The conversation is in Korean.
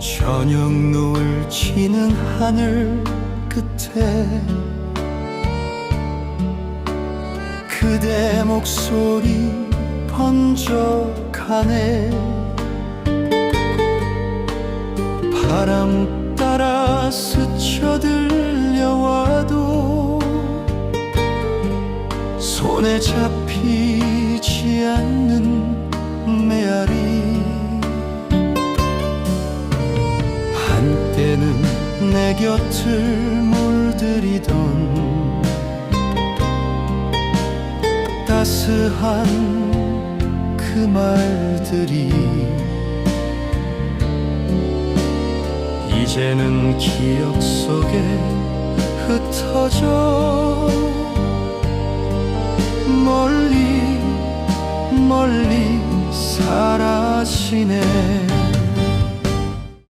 저녁 노을 지는 하늘 끝에 그대 목소리 번쩍하네. 바람 따라 스쳐 들려와도 손에 잡히지 내 곁을 물들이던 따스한 그 말들이 이제는 기억 속에 흩어져 멀리 멀리 사라지네